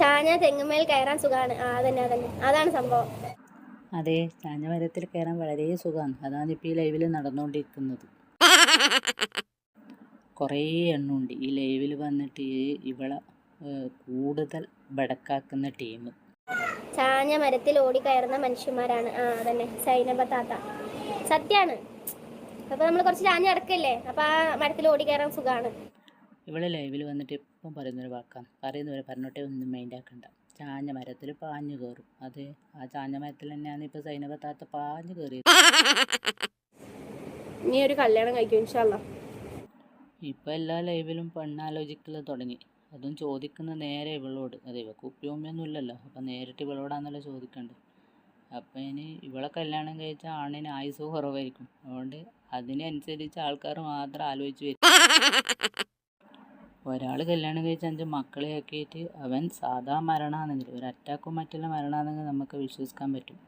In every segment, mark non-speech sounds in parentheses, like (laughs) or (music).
ചാഞ്ഞ തെങ്ങുമേൽ കയറാൻ സുഖമാണ് ആ അതന്നെ അതന്നെ. അതാണ് സംഭവം. അതെ ചാഞ്ഞ മരത്തിൽ കയറാൻ വളരെ സുഖമാണ് അതാണ് ഇപ്പോൾ ഈ ലൈവിൽ നടന്നുകൊണ്ടിരിക്കുന്നത് കുറേ എണ്ണമുണ്ട് ഈ ലൈവിൽ വന്നിട്ട് ഇവളെ കൂടുതൽ ബടക്കാക്കുന്ന ടീം ചാഞ്ഞ മരത്തിൽ ഓടിക്കയറുന്ന മനുഷ്യന്മാരാണ്. ആ അതന്നെ. സൈനബ താത്ത. സത്യാണ്. അപ്പൊ നമ്മൾ കുറച്ച് ചാഞ്ഞ അടക്കല്ലേ അപ്പൊ ആ മരത്തിൽ കയറാൻ സുഖമാണ് ഇവളെ ലൈവിൽ വന്നിട്ട് ഇപ്പം പറയുന്നൊരു വാക്കാണ് പറയുന്നവരെ പറഞ്ഞോട്ടെ ഒന്നും മൈൻഡ് ആക്കണ്ട. ചാഞ്ഞ മരത്തിൽ പാഞ്ഞു കയറും അത് ആ ചാഞ്ഞ മരത്തിൽ തന്നെയാണ് ഇപ്പോൾ സൈനബ താത്ത പാഞ്ഞു കയറിയത് നീ ഒരു കല്യാണം കഴിക്കും ഇപ്പം എല്ലാ ലൈവിലും പെണ്ണാലോചിക്കൽ തുടങ്ങി. അതും ചോദിക്കുന്ന നേരെ ഇവളോട്. അതെ ഇവ കുപ്പി ഉമ്മയൊന്നും ഇല്ലല്ലോ. അപ്പം നേരിട്ട് ഇവളോടാണല്ലോ ചോദിക്കേണ്ടത് അപ്പം ഇനി ഇവളെ കല്യാണം കഴിച്ച ആണിന് ആയുസ് കുറവായിരിക്കും. അതുകൊണ്ട് അതിനനുസരിച്ച് ആൾക്കാർ മാത്രം ആലോചിച്ച് വരും. ഒരാൾ കല്യാണം കഴിച്ച് അഞ്ച് മക്കളെ ആക്കിയിട്ട് അവൻ സാധാ മരണമാണെങ്കിൽ ഒരു അറ്റാക്കും മറ്റുള്ള മരണമാണെങ്കിൽ നമുക്ക് വിശ്വസിക്കാൻ പറ്റും.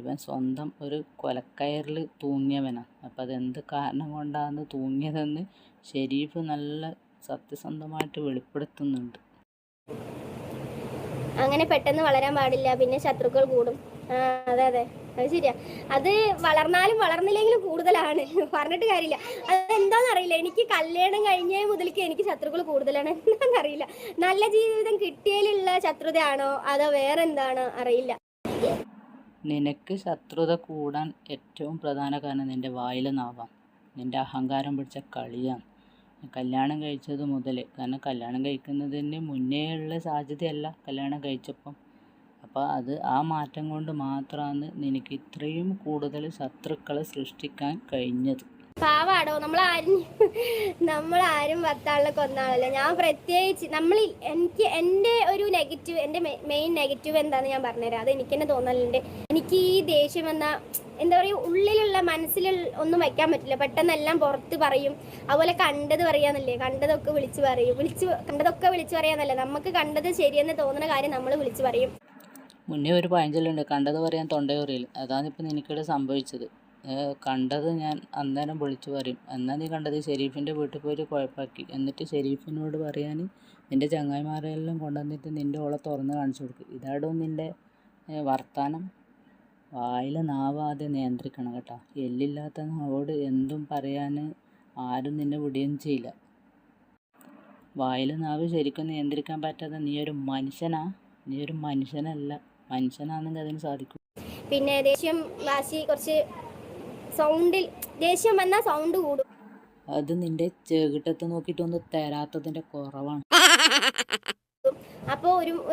ഇവൻ സ്വന്തം ഒരു കൊലക്കയറിൽ തൂങ്ങിയവനാണ് അപ്പം അതെന്ത് കാരണം കൊണ്ടാണ് തൂങ്ങിയതെന്ന് ഷെരീഫ് നല്ല സത്യസന്ധമായിട്ട് വെളിപ്പെടുത്തുന്നുണ്ട്. അങ്ങനെ പെട്ടെന്ന് വളരാൻ പാടില്ല. പിന്നെ ശത്രുക്കൾ കൂടും. അതെ അതെ. അത് ശരിയാ. അത് വളർന്നാലും വളർന്നില്ലെങ്കിലും കൂടുതലാണ്. (laughs) പറഞ്ഞിട്ട് കാര്യമില്ല. അത് എന്താണെന്നറിയില്ല. എനിക്ക് കല്യാണം കഴിഞ്ഞ മുതൽക്ക് എനിക്ക് ശത്രുക്കൾ കൂടുതലാണ്. (laughs) എന്താണെന്നറിയില്ല. നല്ല ജീവിതം കിട്ടിയതിലുള്ള ശത്രുതയാണോ? അതോ വേറെ എന്താണോ അറിയില്ല. നിനക്ക് ശത്രുത കൂടാൻ ഏറ്റവും പ്രധാന കാരണം നിന്റെ വായിലെ നാവാം. നിന്റെ അഹങ്കാരം പിടിച്ച കളിയാണ് കല്യാണം കഴിച്ചത് മുതൽ കാരണം കല്യാണം കഴിക്കുന്നതിന് മുന്നേ ഉള്ള സാധ്യതയല്ല കല്യാണം കഴിച്ചപ്പം. അപ്പോൾ അത് ആ മാറ്റം കൊണ്ട് മാത്രമാണ് നിനക്ക് ഇത്രയും കൂടുതൽ ശത്രുക്കളെ സൃഷ്ടിക്കാൻ കഴിഞ്ഞത്. പാവാടോ നമ്മൾ ആരും വട്ടാണല്ലേ കൊന്നാളല്ല. ഞാൻ പ്രത്യേകിച്ച് നമ്മൾ എനിക്ക് എന്റെ ഒരു നെഗറ്റീവ് എന്റെ മെയിൻ നെഗറ്റീവ് എന്താണെന്ന് ഞാൻ പറഞ്ഞുതരാം. അത് എനിക്ക് തന്നെ തോന്നലുണ്ട്. എനിക്ക് ഈ ദേഷ്യം എന്ന എന്താ പറയുക ഉള്ളിലുള്ള മനസ്സിൽ ഒന്നും വയ്ക്കാൻ പറ്റില്ല. പെട്ടെന്നെല്ലാം പുറത്ത് പറയും. അതുപോലെ കണ്ടത് പറയാന്നല്ലേ? കണ്ടതൊക്കെ വിളിച്ച് പറയും. വിളിച്ച് കണ്ടതൊക്കെ വിളിച്ച് പറയാന്നല്ലേ? നമുക്ക് കണ്ടത് ശരിയെന്ന് തോന്നുന്ന കാര്യം നമ്മൾ വിളിച്ച് പറയും. മുന്നേ ഒരു പഴഞ്ചൊല്ലുണ്ട് കണ്ടത് പറയാൻ അതാണ് ഇപ്പം നിനക്കിവിടെ സംഭവിച്ചത്. കണ്ടത് ഞാൻ അന്നേരം വിളിച്ചു പറയും. എന്നാൽ നീ കണ്ടത്? ഷെരീഫിന്റെ വീട്ടിൽ പോയിട്ട് കുഴപ്പമാക്കി എന്നിട്ട് ഷെരീഫിനോട് പറയാൻ നിന്റെ ചങ്ങായിമാരെല്ലാം കൊണ്ടുവന്നിട്ട് നിന്റെ ഓളെ തുറന്ന് കാണിച്ചു കൊടുക്കും. ഇതാടോ നിന്റെ വർത്താനം? വായിലെ നാവാതെ നിയന്ത്രിക്കണം കേട്ടോ. എല്ലില്ലാത്ത നാവോട് എന്തും പറയാൻ ആരും നിന്നെ വിടുകയും ചെയ്യില്ല. വായിലെ നാവ് ശരിക്കും നിയന്ത്രിക്കാൻ പറ്റാതെ നീ ഒരു മനുഷ്യനാ? നീ ഒരു മനുഷ്യനല്ല. മനുഷ്യനാണെങ്കിൽ അതിന് സാധിക്കും. പിന്നെ ദേഷ്യം വാശി കുറച്ച് സൗണ്ടിൽ ദേഷ്യം വന്നാൽ സൗണ്ട് കൂടും. അത് നിന്റെ ചെകിട്ടത്ത് നോക്കിയിട്ടൊന്ന് തരാത്തതിന്റെ കുറവാണ്. അപ്പോൾ ഒരു